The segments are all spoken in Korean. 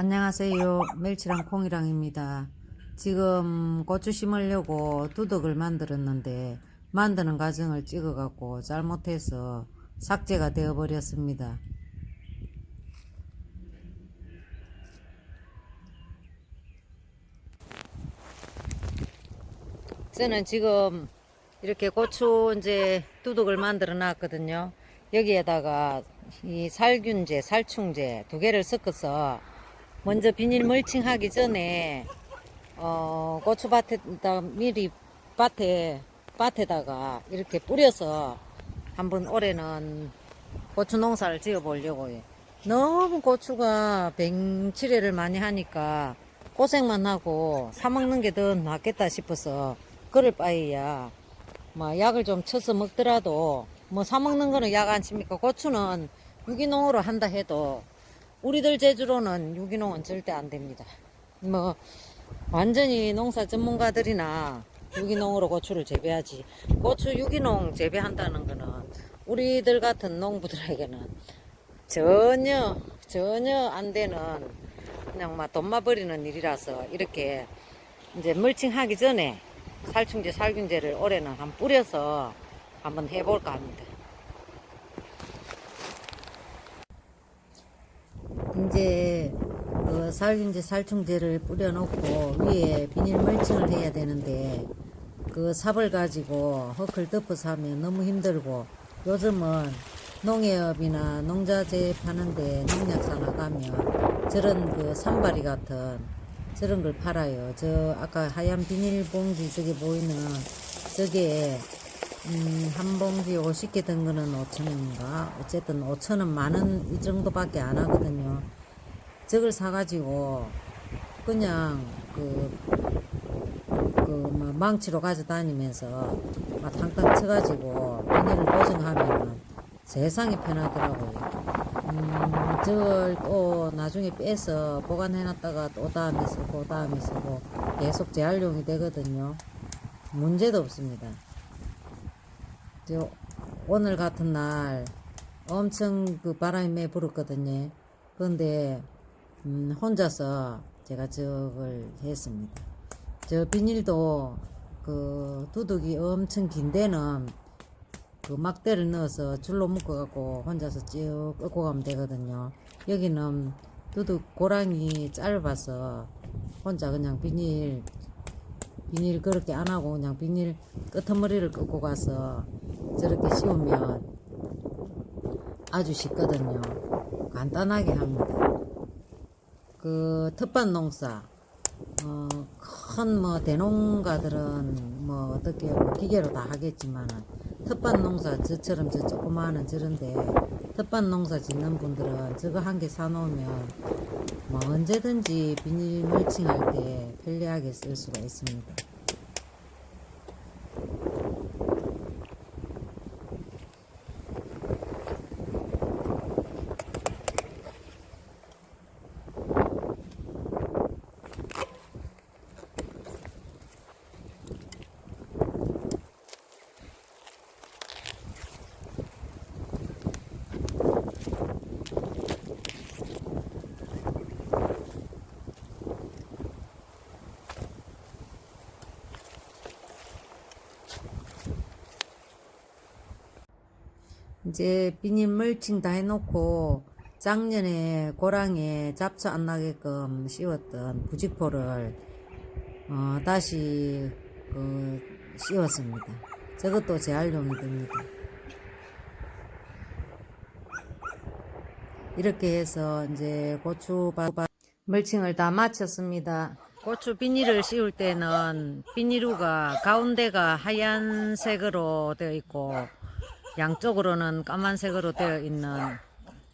안녕하세요. 멸치랑 콩이랑입니다. 지금 고추 심으려고 두덕을 만들었는데 만드는 과정을 찍어 갖고 잘못해서 삭제가 되어 버렸습니다. 저는 지금 이렇게 고추 이제 두둑을 만들어 놨거든요. 여기에다가 이 살균제, 살충제 두 개를 섞어서 먼저 비닐 멀칭 하기 전에 어, 고추밭에다 미리 밭에 밭에다가 이렇게 뿌려서 한번 올해는 고추 농사를 지어 보려고 요. 너무 고추가 병치레를 많이 하니까 고생만 하고 사 먹는 게 더 낫겠다 싶어서 그럴 바에야 뭐 약을 좀 쳐서 먹더라도 뭐 사 먹는 거는 약안 칩니까? 고추는 유기농으로 한다 해도 우리들 제주로는 유기농은 절대 안 됩니다. 뭐 완전히 농사 전문가들이나 유기농으로 고추를 재배하지 고추 유기농 재배한다는 거는 우리들 같은 농부들에게는 전혀 전혀 안 되는 그냥 막 돈마 버리는 일이라서 이렇게 이제 멀칭하기 전에 살충제 살균제를 올해는 한 뿌려서 한번 해볼까 합니다. 이제 그 살균제 살충제를 뿌려놓고 위에 비닐 멀칭을 해야 되는데 그 삽을 가지고 헛을 덮어서 하면 너무 힘들고 요즘은 농협이나 농자재 파는데 농약사 나가면 저런 그 산발이 같은 저런 걸 팔아요. 저 아까 하얀 비닐봉지 저게 보이는 저게 음, 한 봉지 50개 든 거는 5천원인가? 어쨌든 5천원 만원 이 정도밖에 안 하거든요. 저걸 사가지고 그냥 그, 그, 뭐 망치로 가져다니면서 막 탕탕 쳐가지고 비닐을 고정하면은 세상이 편하더라고요. 음, 저걸 또 나중에 빼서 보관해놨다가 또 다음에 쓰고 다음에 쓰고 계속 재활용이 되거든요. 문제도 없습니다. 저 오늘 같은 날 엄청 그 바람이 매 불었거든요. 그런데 음, 혼자서 제가 저걸 했습니다. 저 비닐도 그 두둑이 엄청 긴 데는 그 막대를 넣어서 줄로 묶어갖고 혼자서 쭉 끌고 가면 되거든요. 여기는 두둑 고랑이 짧아서 혼자 그냥 비닐 비닐 그렇게 안 하고 그냥 비닐 끄트머리를 끄고 가서 저렇게 씌우면 아주 쉽거든요. 간단하게 합니다. 그 텃밭 농사 어, 큰 뭐 대농가들은 뭐 어떻게 뭐 기계로 다 하겠지만은 텃밭 농사 저처럼 저 조그마한 저런데 텃밭 농사 짓는 분들은 저거 한 개 사놓으면 뭐 언제든지 비닐 멀칭할 때 편리하게 쓸 수가 있습니다. 이제 비닐 멀칭 다 해놓고 작년에 고랑에 잡초 안 나게끔 씌웠던 부직포를 어, 다시 그 씌웠습니다. 저것도 재활용이 됩니다. 이렇게 해서 이제 고추밭 멀칭을 다 마쳤습니다. 고추 비닐을 씌울 때는 비닐우가 가운데가 하얀색으로 되어 있고 양쪽으로는 까만색으로 되어 있는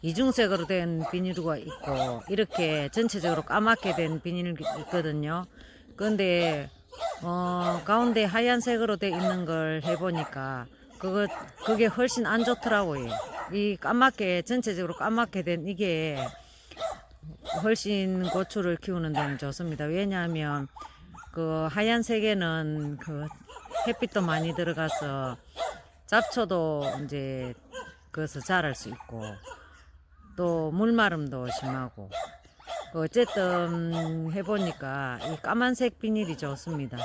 이중색으로 된 비닐우가 있고 이렇게 전체적으로 까맣게 된 비닐이 있거든요. 그런데 어, 가운데 하얀색으로 되어 있는 걸 해보니까 그거 그게 훨씬 안 좋더라고요. 이 까맣게 전체적으로 까맣게 된 이게 훨씬 고추를 키우는 데는 좋습니다. 왜냐하면 그 하얀색에는 그 햇빛도 많이 들어가서 잡초도 이제 그것을 자랄 수 있고 또 물마름도 심하고 어쨌든 해보니까 이 까만색 비닐이 좋습니다.